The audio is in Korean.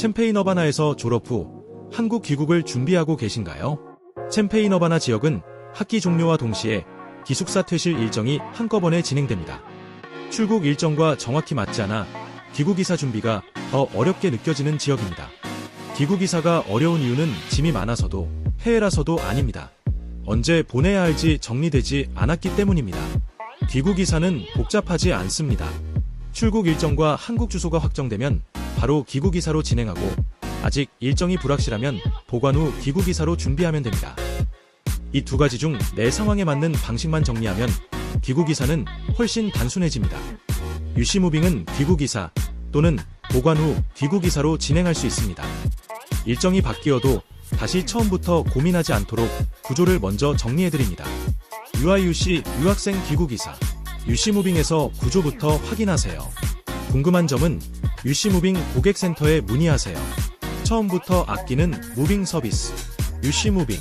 챔페인 어바나에서 졸업 후 한국 귀국을 준비하고 계신가요? 챔페인 어바나 지역은 학기 종료와 동시에 기숙사 퇴실 일정이 한꺼번에 진행됩니다. 출국 일정과 정확히 맞지 않아 기국이사 준비가 더 어렵게 느껴지는 지역입니다. 기국이사가 어려운 이유는 짐이 많아서도 해외라서도 아닙니다. 언제 보내야 할지 정리되지 않았기 때문입니다. 귀국이사는 복잡하지 않습니다. 출국 일정과 한국 주소가 확정되면 바로 귀국이사로 진행하고 아직 일정이 불확실하면 보관 후 귀국이사로 준비하면 됩니다. 이 두 가지 중 내 상황에 맞는 방식만 정리하면 귀국이사는 훨씬 단순해집니다. 유시무빙은 귀국이사 또는 보관 후 귀국이사로 진행할 수 있습니다. 일정이 바뀌어도 다시 처음부터 고민하지 않도록 구조를 먼저 정리해드립니다. UIUC 유학생 귀국이사 유시무빙에서 구조부터 확인하세요. 궁금한 점은 유시무빙 고객센터에 문의하세요. 처음부터 아끼는 무빙 서비스 유시무빙